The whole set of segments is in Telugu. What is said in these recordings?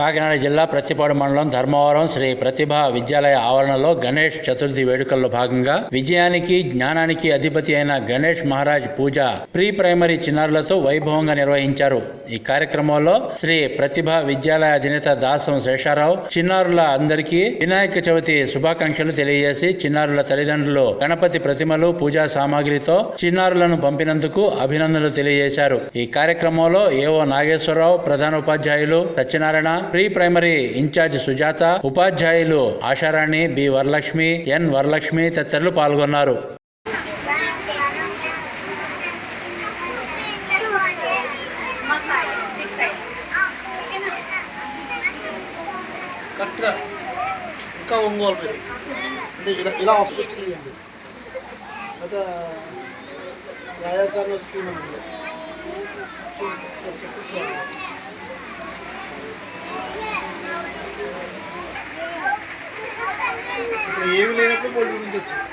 కాకినాడ జిల్లా ప్రతిపాడు మండలం ధర్మవరం శ్రీ ప్రతిభ విద్యాలయ ఆవరణలో గణేష్ చతుర్థి వేడుకల్లో భాగంగా విజయానికి జ్ఞానానికి అధిపతి అయిన గణేష్ మహారాజ్ పూజ ప్రీ ప్రైమరీ చిన్నారులతో వైభవంగా నిర్వహించారు. ఈ కార్యక్రమంలో శ్రీ ప్రతిభ విద్యాలయ అధినేత దాసం శేషారావు చిన్నారుల అందరికీ వినాయక చవితి శుభాకాంక్షలు తెలియజేసి చిన్నారుల తల్లిదండ్రులు గణపతి ప్రతిమలు పూజా సామాగ్రితో చిన్నారులను పంపినందుకు అభినందనలు తెలియజేశారు. ఈ కార్యక్రమంలో ఏవో నాగేశ్వరరావు ప్రధాన ఉపాధ్యాయులు Satyanarayana pre primary incharge Sujatha ఉపాధ్యాయులు ఆశారాణి బి వరలక్ష్మి ఎన్ వరలక్ష్మి తదితరులు పాల్గొన్నారు. ఇంకా ఒంగోలు అంటే ఇలా ఇలా వస్తుంది అదే వ్యాయాసాన్ని వస్తుందండి ఏమి లేనప్పుడు పొడి గురించి వచ్చి.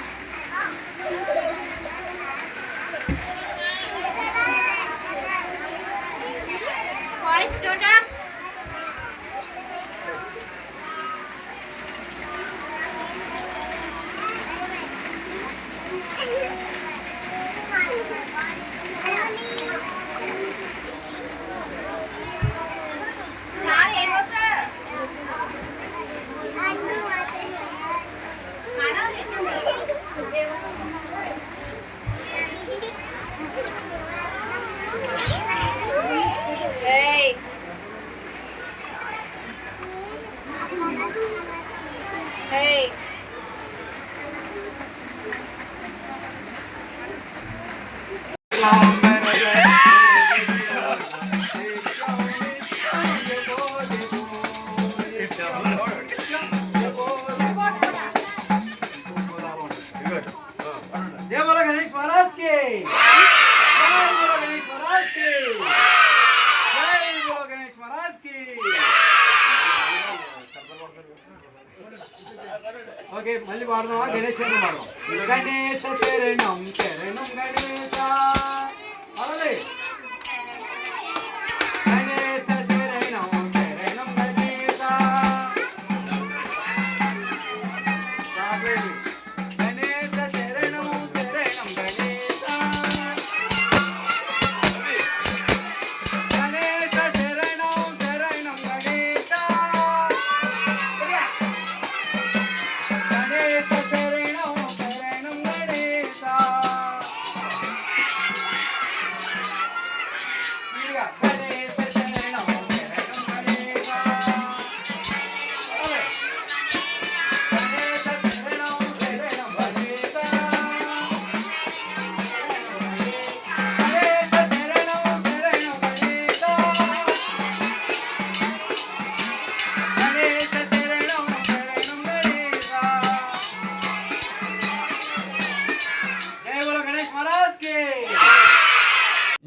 ఓకే మళ్ళీ వాడదామా గణేష్ గారిని పాడదాం. గణేశ శరణం శరణం.